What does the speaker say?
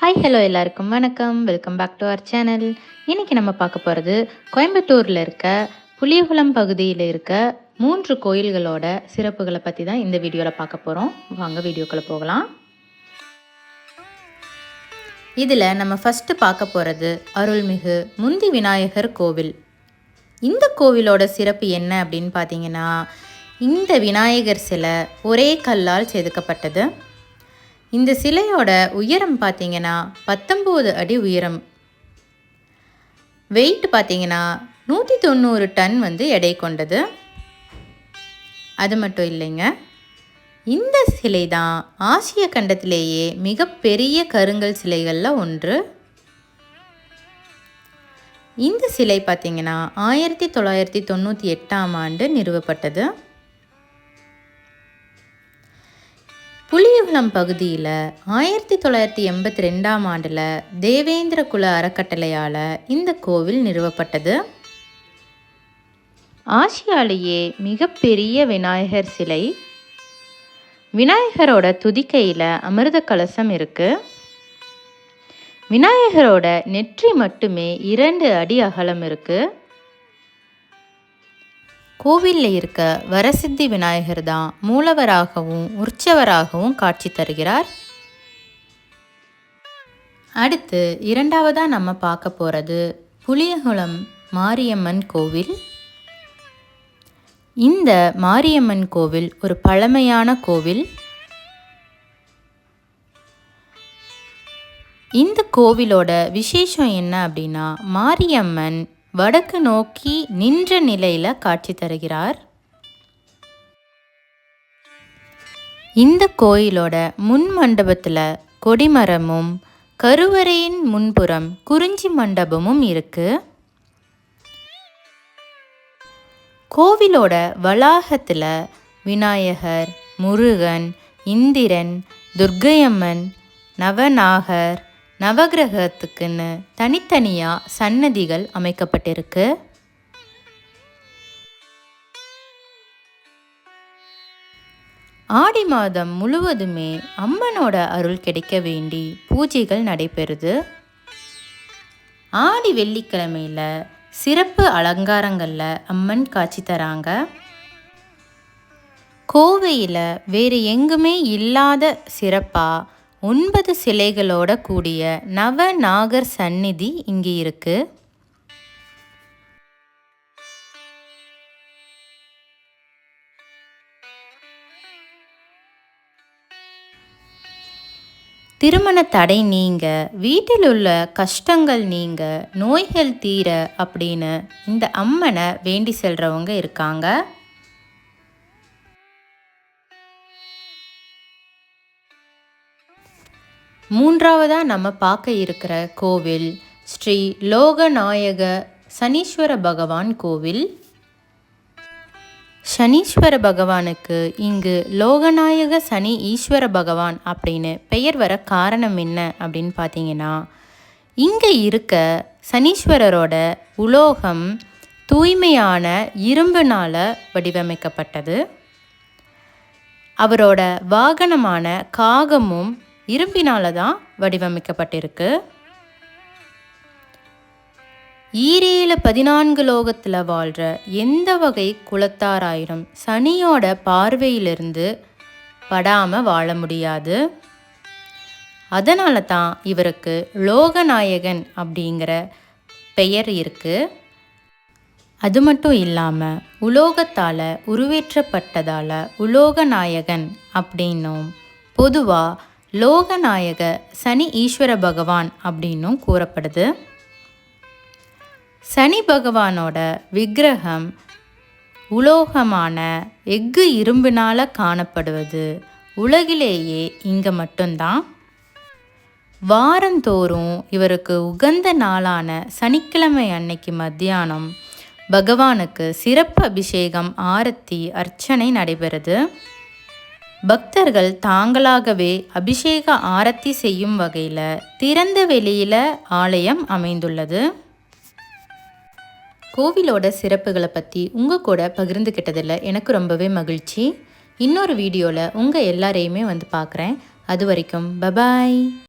Hi hello எல்லாருக்கும் வணக்கம். Welcome back to our channel இன்றைக்கி நம்ம பார்க்க போகிறது கோயம்புத்தூரில் இருக்க புளியகுளம் பகுதியில் இருக்க மூன்று கோயில்களோட சிறப்புகளை பற்றி தான் இந்த வீடியோவில் பார்க்க போகிறோம் வாங்க வீடியோக்களை போகலாம். இதில் நம்ம ஃபஸ்ட்டு பார்க்க போகிறது அருள்மிகு முந்தி விநாயகர் கோவில். இந்த கோவிலோட சிறப்பு என்ன அப்படின்னு பார்த்தீங்கன்னா இந்த விநாயகர் சிலை ஒரே கல்லால் செதுக்கப்பட்டது. இந்த சிலையோட உயரம் பார்த்தீங்கன்னா பத்தொம்போது அடி உயரம். வெயிட் பார்த்தீங்கன்னா நூற்றி தொண்ணூறு டன் வந்து எடை கொண்டது. அது மட்டும் இல்லைங்க. இந்த சிலை தான் ஆசிய கண்டத்திலேயே மிகப்பெரிய கருங்கல் சிலைகளில் ஒன்று. இந்த சிலை பார்த்திங்கன்னா ஆயிரத்தி தொள்ளாயிரத்தி தொண்ணூற்றி எட்டாம் ஆண்டு நிறுவப்பட்டது. புளியகுளம் பகுதியில் ஆயிரத்தி தொள்ளாயிரத்தி எண்பத்தி ரெண்டாம் ஆண்டில் தேவேந்திர குல அறக்கட்டளையால் இந்த கோவில் நிறுவப்பட்டது. ஆசியாலேயே மிகப்பெரிய விநாயகர் சிலை. விநாயகரோட துதிக்கையில் அமிர்த கலசம் இருக்குது விநாயகரோட நெற்றி மட்டுமே இரண்டு அடி அகலம் இருக்குது கோவிலில் இருக்க வரசித்தி விநாயகர் தான் மூலவராகவும் உற்சவராகவும் காட்சி தருகிறார். அடுத்து இரண்டாவதாக நம்ம பார்க்க போகிறது புளியகுளம் மாரியம்மன் கோவில். இந்த மாரியம்மன் கோவில் ஒரு பழமையான கோவில். இந்த கோவிலோட விசேஷம் என்ன அப்படின்னா மாரியம்மன் வடக்கு நோக்கி நின்ற நிலையில் காட்சி தருகிறார். இந்த கோயிலோட முன் மண்டபத்தில் கொடிமரமும் கருவறையின் முன்புறம் குறிஞ்சி மண்டபமும் இருக்கு. கோவிலோட வளாகத்தில் விநாயகர் முருகன் இந்திரன் துர்க்கையம்மன் நவநாகர் நவகிரகத்துக்குன்னு தனித்தனியாக சன்னதிகள் அமைக்கப்பட்டிருக்கு. ஆடி மாதம் முழுவதுமே அம்மனோட அருள் கிடைக்க வேண்டி பூஜைகள் நடைபெறுது. ஆடி வெள்ளிக்கிழமையில் சிறப்பு அலங்காரங்களில் அம்மன் காட்சி தராங்க. கோவையில் வேறு எங்குமே இல்லாத சிறப்பாக ஒன்பது சிலைகளோட கூடிய நவநாகர் சந்நிதி இங்கே இருக்கு. திருமண தடை நீங்க வீட்டில் உள்ள கஷ்டங்கள் நீங்க நோய்கள் தீர அப்படின்னு இந்த அம்மனை வேண்டி செல்றவங்க இருக்காங்க. மூன்றாவதாக நம்ம பார்க்க இருக்கிற கோவில் ஸ்ரீ லோகநாயக சனீஸ்வர பகவான் கோவில். சனீஸ்வர பகவானுக்கு இங்கு லோகநாயக சனி ஈஸ்வர பகவான் அப்படின்னு பெயர் வர காரணம் என்ன அப்படின்னு பார்த்தீங்கன்னா இங்கே இருக்க சனீஸ்வரரோட உலோகம் தூய்மையான இரும்புனால் வடிவமைக்கப்பட்டது. அவரோட வாகனமான காகமும் இரும்பினால தான் வடிவமைக்கப்பட்டிருக்கு. ஈரேழு பதினான்கு லோகத்தில் வாழ்கிற எந்த வகை குலத்தாராயிரம் சனியோட பார்வையிலிருந்து படாமல் வாழ முடியாது. அதனால தான் இவருக்கு லோகநாயகன் அப்படிங்கிற பெயர் இருக்குது அது மட்டும் இல்லாமல் உலோகத்தால் உருவேற்றப்பட்டதால் உலோகநாயகன் அப்படின்னும் பொதுவாக லோகநாயக சனி ஈஸ்வர பகவான் அப்படின்னும் கூறப்படுது. சனி பகவானோட விக்கிரகம் உலோகமான எஃகு இரும்பினால் காணப்படுவது உலகிலேயே இங்கே மட்டும்தான். வாரந்தோறும் இவருக்கு உகந்த நாளான சனிக்கிழமை அன்னைக்கு மத்தியானம் பகவானுக்கு சிறப்பு அபிஷேகம் ஆரத்தி அர்ச்சனை நடைபெறுது. பக்தர்கள் தாங்களாகவே அபிஷேக ஆரத்தி செய்யும் வகையில் திறந்த வெளியில் ஆலயம் அமைந்துள்ளது. கோவிலோட சிறப்புகளை பற்றி உங்கள் கூட பகிர்ந்துக்கிட்டதில் எனக்கு ரொம்பவே மகிழ்ச்சி. இன்னொரு வீடியோவில் உங்கள் எல்லாரையுமே வந்து பார்க்குறேன் அது வரைக்கும் பபாய்